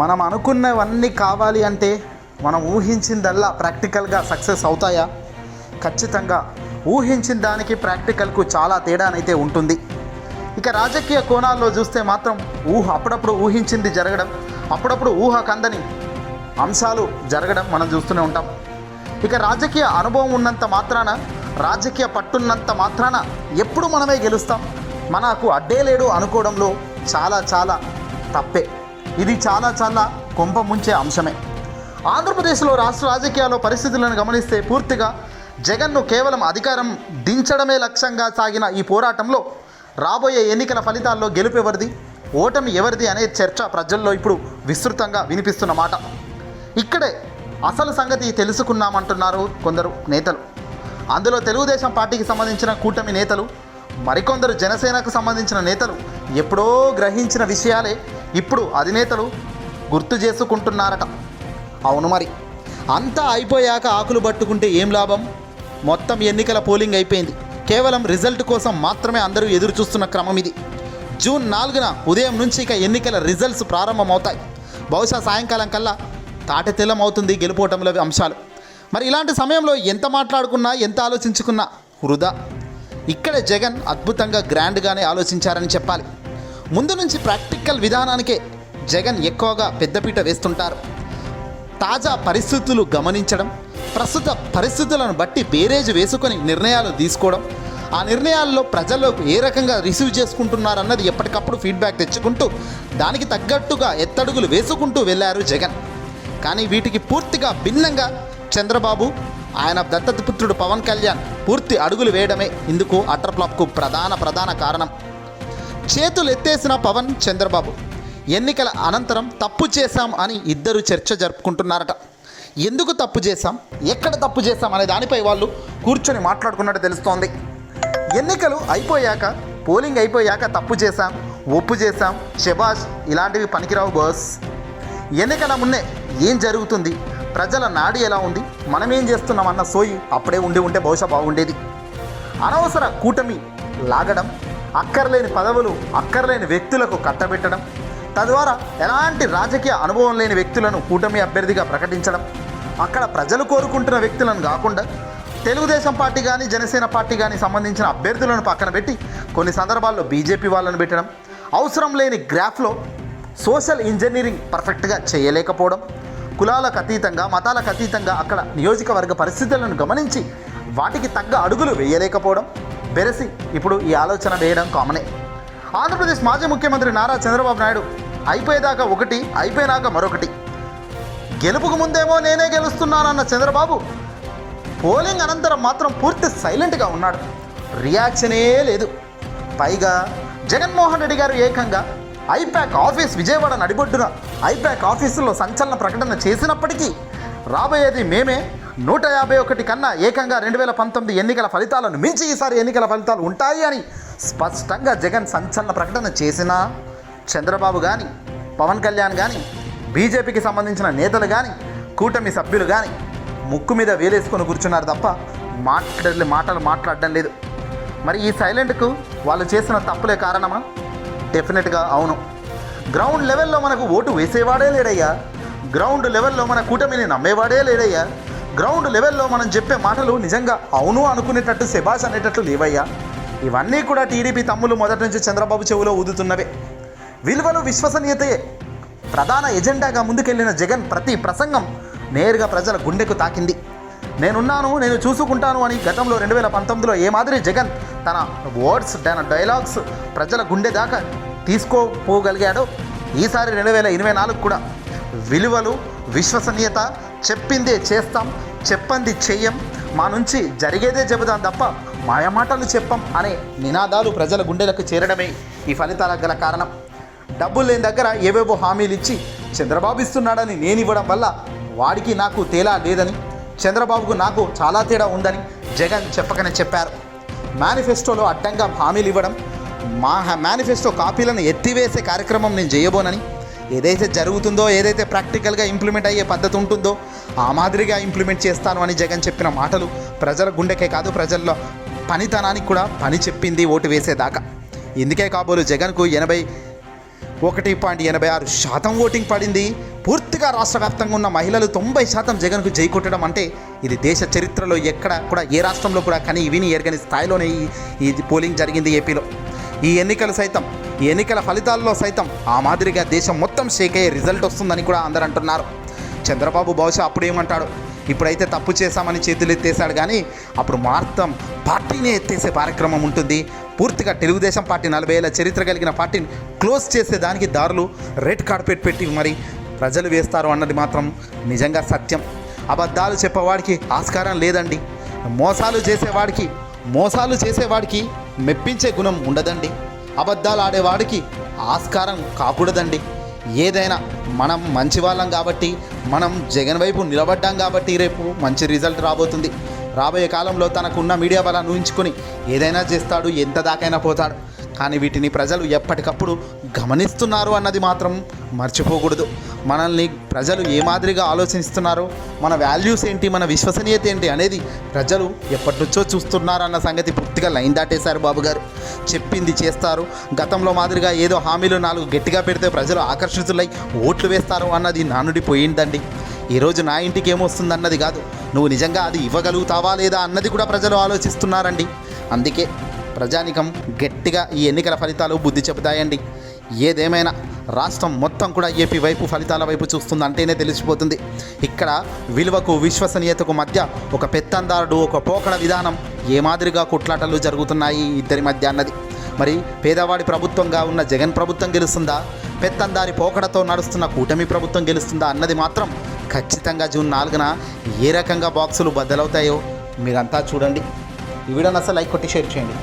మనం అనుకున్నవన్నీ కావాలి అంటే మనం ఊహించిందల్లా ప్రాక్టికల్గా సక్సెస్ అవుతాయా? ఖచ్చితంగా. ఊహించిన దానికి ప్రాక్టికల్కు చాలా తేడానైతే ఉంటుంది. ఇక రాజకీయ కోణాల్లో చూస్తే మాత్రం ఊహ అప్పుడప్పుడు ఊహించింది జరగడం అప్పుడప్పుడు ఊహ కందని అంశాలు జరగడం మనం చూస్తూనే ఉంటాం. ఇక రాజకీయ అనుభవం ఉన్నంత మాత్రాన రాజకీయ పట్టున్నంత మాత్రాన ఎప్పుడు మనమే గెలుస్తాం? మనకు అడ్డే లేడు అనుకోవడంలో చాలా చాలా తప్పే. ఇది చాలా చాలా కొంప ముంచే అంశమే. ఆంధ్రప్రదేశ్లో రాష్ట్ర రాజకీయాల్లో పరిస్థితులను గమనిస్తే పూర్తిగా జగన్ను కేవలం అధికారం దించడమే లక్ష్యంగా సాగిన ఈ పోరాటంలో రాబోయే ఎన్నికల ఫలితాల్లో గెలుపెవరిది ఓటమి ఎవరిది అనే చర్చ ప్రజల్లో ఇప్పుడు విస్తృతంగా వినిపిస్తున్న మాట. ఇక్కడే అసలు సంగతి తెలుసుకున్నామంటున్నారు కొందరు నేతలు. అందులో తెలుగుదేశం పార్టీకి సంబంధించిన కూటమి నేతలు మరికొందరు జనసేనకు సంబంధించిన నేతలు ఎప్పుడో గ్రహించిన విషయాలే ఇప్పుడు అధినేతలు గుర్తు చేసుకుంటున్నారట. అవును మరి. అంతా అయిపోయాక ఆకులు పట్టుకుంటే ఏం లాభం? మొత్తం ఎన్నికల పోలింగ్ అయిపోయింది. కేవలం రిజల్ట్ కోసం మాత్రమే అందరూ ఎదురు చూస్తున్న క్రమం ఇది. జూన్ నాలుగున ఉదయం నుంచి ఇక ఎన్నికల రిజల్ట్స్ ప్రారంభమవుతాయి. బహుశా సాయంకాలం కల్లా తాటతెల్లం అవుతుంది గెలుపోవటంలో అంశాలు. మరి ఇలాంటి సమయంలో ఎంత మాట్లాడుకున్నా ఎంత ఆలోచించుకున్నా వృధా. ఇక్కడే జగన్ అద్భుతంగా గ్రాండ్గానే ఆలోచించారని చెప్పాలి. ముందు నుంచి ప్రాక్టికల్ విధానానికే జగన్ ఎక్కువగా పెద్దపీట వేస్తుంటారు. తాజా పరిస్థితులు గమనించడం ప్రస్తుత పరిస్థితులను బట్టి బేరేజ్ వేసుకొని నిర్ణయాలు తీసుకోవడం ఆ నిర్ణయాల్లో ప్రజలు ఏ రకంగా రిసీవ్ చేసుకుంటున్నారన్నది ఎప్పటికప్పుడు ఫీడ్బ్యాక్ తెచ్చుకుంటూ దానికి తగ్గట్టుగా ఎత్తడుగులు వేసుకుంటూ వెళ్ళారు జగన్. కానీ వీటికి పూర్తిగా భిన్నంగా చంద్రబాబు ఆయన దత్తపుత్రుడు పవన్ కళ్యాణ్ పూర్తి అడుగులు వేయడమే ఇందుకు అట్రప్లాప్కు ప్రధాన ప్రధాన కారణం. చేతులు ఎత్తేసిన పవన్ చంద్రబాబు. ఎన్నికల అనంతరం తప్పు చేశాం అని ఇద్దరు చర్చ జరుపుకుంటున్నారట. ఎందుకు తప్పు చేశాం? ఎక్కడ తప్పు చేశాం అనే దానిపై వాళ్ళు కూర్చొని మాట్లాడుకున్నట్టు తెలుస్తోంది. ఎన్నికలు అయిపోయాక పోలింగ్ అయిపోయాక తప్పు చేశాం ఒప్పు చేశాం శబాష్ ఇలాంటివి పనికిరావు బాస్. ఎన్నికల మున్నే ఏం జరుగుతుంది? ప్రజల నాడి ఎలా ఉంది? మనం ఏం చేస్తున్నాం అన్న సోయి అప్పుడే ఉండి ఉంటే బహుశా బాగుండేది. అనవసర కూటమి లాగడం అక్కర్లేని పదవులు అక్కర్లేని వ్యక్తులకు కట్టబెట్టడం తద్వారా ఎలాంటి రాజకీయ అనుభవం లేని వ్యక్తులను కూటమి అభ్యర్థిగా ప్రకటించడం అక్కడ ప్రజలు కోరుకుంటున్న వ్యక్తులను కాకుండా తెలుగుదేశం పార్టీ కానీ జనసేన పార్టీ కానీ సంబంధించిన అభ్యర్థులను పక్కన పెట్టి కొన్ని సందర్భాల్లో బీజేపీ వాళ్ళని పెట్టడం అవసరం లేని గ్రాఫ్లో సోషల్ ఇంజనీరింగ్ పర్ఫెక్ట్గా చేయలేకపోవడం కులాలకు అతీతంగా మతాలకు అతీతంగా అక్కడ నియోజకవర్గ పరిస్థితులను గమనించి వాటికి తగ్గ అడుగులు వేయలేకపోవడం బెరసి ఇప్పుడు ఈ ఆలోచన వేయడం కామనే ఆంధ్రప్రదేశ్ మాజీ ముఖ్యమంత్రి నారా చంద్రబాబు నాయుడు అయిపోయేదాకా ఒకటి అయిపోయినాక మరొకటి. గెలుపుకు ముందేమో నేనే గెలుస్తున్నానన్న చంద్రబాబు పోలింగ్ అనంతరం మాత్రం పూర్తి సైలెంట్గా ఉన్నాడు. రియాక్షనే లేదు. పైగా జగన్మోహన్ రెడ్డి గారు ఏకంగా ఐప్యాక్ ఆఫీస్ విజయవాడ నడిబొడ్డున ఐపాక్ ఆఫీసులో సంచలన ప్రకటన చేసినప్పటికీ రాబోయేది మేమే నూట యాభై ఒకటి కన్నా ఏకంగా రెండు వేల పంతొమ్మిది ఎన్నికల ఫలితాలను మించి ఈసారి ఎన్నికల ఫలితాలు ఉంటాయి అని స్పష్టంగా జగన్ సంచలన ప్రకటన చేసినా చంద్రబాబు కానీ పవన్ కళ్యాణ్ కానీ బీజేపీకి సంబంధించిన నేతలు కానీ కూటమి సభ్యులు కానీ ముక్కు మీద వేలేసుకొని కూర్చున్నారు తప్ప మాట్లాడలే మాటలు మాట్లాడడం లేదు. మరి ఈ సైలెంట్కు వాళ్ళు చేసిన తప్పులే కారణమా? డెఫినెట్గా అవును. గ్రౌండ్ లెవెల్లో మనకు ఓటు వేసేవాడే లేడయ్యా. గ్రౌండ్ లెవెల్లో మన కూటమిని నమ్మేవాడే లేడయ్యా. గ్రౌండ్ లెవెల్లో మనం చెప్పే మాటలు నిజంగా అవును అనుకునేటట్టు శభాష్ అనేటట్లు లేవయ్యా. ఇవన్నీ కూడా టీడీపీ తమ్ములు మొదటి నుంచి చంద్రబాబు చెవులో ఊదుతున్నవే. విలువలు విశ్వసనీయతయే. ప్రధాన ఎజెండాగా ముందుకెళ్ళిన జగన్ ప్రతి ప్రసంగం నేరుగా ప్రజల గుండెకు తాకింది. నేనున్నాను నేను చూసుకుంటాను అని గతంలో రెండు వేల పంతొమ్మిదిలో ఏ మాదిరి జగన్ తన వర్డ్స్ తన డైలాగ్స్ ప్రజల గుండె దాకా తీసుకోపోగలిగాడో ఈసారి రెండు వేల ఇరవై నాలుగు కూడా. విలువలు విశ్వసనీయత చెప్పిందే చేస్తాం చెప్పంది చెయ్యం. మా నుంచి జరిగేదే చెబుదాం తప్ప మాయమాటలు చెప్పం అనే నినాదాలు ప్రజల గుండెలకు చేరడమే ఈ ఫలితాలకు గల కారణం. డబ్బులు లేని దగ్గర ఏవేవో హామీలు ఇచ్చి చంద్రబాబు ఇస్తున్నాడని నేను ఇవ్వడం వల్ల వాడికి నాకు తేలా లేదని చంద్రబాబుకు నాకు చాలా తేడా ఉందని జగన్ చెప్పకనే చెప్పారు. మేనిఫెస్టోలో అడ్డంగా హామీలు ఇవ్వడం మా మేనిఫెస్టో కాపీలను ఎత్తివేసే కార్యక్రమం నేను చేయబోనని ఏదైతే జరుగుతుందో ఏదైతే ప్రాక్టికల్గా ఇంప్లిమెంట్ అయ్యే పద్ధతి ఉంటుందో ఆ మాదిరిగా ఇంప్లిమెంట్ చేస్తాను అని జగన్ చెప్పిన మాటలు ప్రజల గుండెకే కాదు ప్రజల్లో పనితనానికి కూడా పని చెప్పింది ఓటు వేసేదాకా. ఇందుకే కాబోలు జగన్కు ఎనభై ఒకటి పాయింట్ ఎనభై ఆరు శాతం ఓటింగ్ పడింది. పూర్తిగా రాష్ట్ర వ్యాప్తంగా ఉన్న మహిళలు తొంభై శాతం జగన్కు జై కొట్టడం అంటే ఇది దేశ చరిత్రలో ఎక్కడ కూడా ఏ రాష్ట్రంలో కూడా కానీ విని ఎరగని స్థాయిలోనే ఈ పోలింగ్ జరిగింది ఏపీలో. ఈ ఎన్నికలు సైతం ఈ ఎన్నికల ఫలితాల్లో సైతం ఆ మాదిరిగా దేశం మొత్తం షేక్ అయ్యే రిజల్ట్ వస్తుందని కూడా అందరు అంటున్నారు. చంద్రబాబు బహుశా అప్పుడు ఏమంటాడు? ఇప్పుడైతే తప్పు చేశామని చేతులు ఎత్తేసాడు కానీ అప్పుడు మార్తం పార్టీనే ఎత్తేసే కార్యక్రమం ఉంటుంది. పూర్తిగా తెలుగుదేశం పార్టీ నలభై ఏళ్ళ చరిత్ర కలిగిన పార్టీని క్లోజ్ చేసే దానికి దారులు రెడ్ కార్పెట్ పెట్టి మరి ప్రజలు వేస్తారు అన్నది మాత్రం నిజంగా సత్యం. అబద్ధాలు చెప్పేవాడికి ఆస్కారం లేదండి. మోసాలు చేసేవాడికి మోసాలు చేసేవాడికి మెప్పించే గుణం ఉండదండి. అబద్ధాలు ఆడేవాడికి ఆస్కారం కాకూడదండి. ఏదైనా మనం మంచి వాళ్ళం కాబట్టి మనం జగన్ వైపు నిలబడ్డాం కాబట్టి రేపు మంచి రిజల్ట్ రాబోతుంది. రాబోయే కాలంలో తనకున్న మీడియా బలాన్ని ఊహించుకొని ఏదైనా చేస్తాడు ఎంత దాకైనా పోతాడు. కానీ వీటిని ప్రజలు ఎప్పటికప్పుడు గమనిస్తున్నారు అన్నది మాత్రం మర్చిపోకూడదు. మనల్ని ప్రజలు ఏ మాదిరిగా ఆలోచిస్తున్నారో మన వాల్యూస్ ఏంటి మన విశ్వసనీయత ఏంటి అనేది ప్రజలు ఎప్పటి నుంచో చూస్తున్నారు అన్న సంగతి పూర్తిగా లైన్ దాటేశారు బాబు గారు. చెప్పింది చేస్తారు. గతంలో మాదిరిగా ఏదో హామీలు నాలుగు గట్టిగా పెడితే ప్రజలు ఆకర్షితులై ఓట్లు వేస్తారు అన్నది నానుడి పోయిందండి. ఈరోజు నా ఇంటికి ఏమొస్తుంది అన్నది కాదు. నువ్వు నిజంగా అది ఇవ్వగలుగుతావా లేదా అన్నది కూడా ప్రజలు ఆలోచిస్తున్నారండి. అందుకే ప్రజానికం గట్టిగా ఈ ఎన్నికల ఫలితాలు బుద్ధి చెబుతాయండి. ఏదేమైనా రాష్ట్రం మొత్తం కూడా ఏపీ వైపు ఫలితాల వైపు చూస్తుంది అంటేనే తెలిసిపోతుంది. ఇక్కడ విలువకు విశ్వసనీయతకు మధ్య ఒక పెత్తందారుడు ఒక పోకడ విధానం ఏ మాదిరిగా కొట్లాటలు జరుగుతున్నాయి ఇద్దరి మధ్య అన్నది. మరి పేదవాడి ప్రభుత్వంగా ఉన్న జగన్ ప్రభుత్వం గెలుస్తుందా? పెత్తందారి పోకడతో నడుస్తున్న కూటమి ప్రభుత్వం గెలుస్తుందా అన్నది మాత్రం ఖచ్చితంగా జూన్ నాలుగున ఏ రకంగా బాక్సులు బద్దలవుతాయో మీరంతా చూడండి. ఈ వీడియోని అసలు లైక్ కొట్టి షేర్ చేయండి.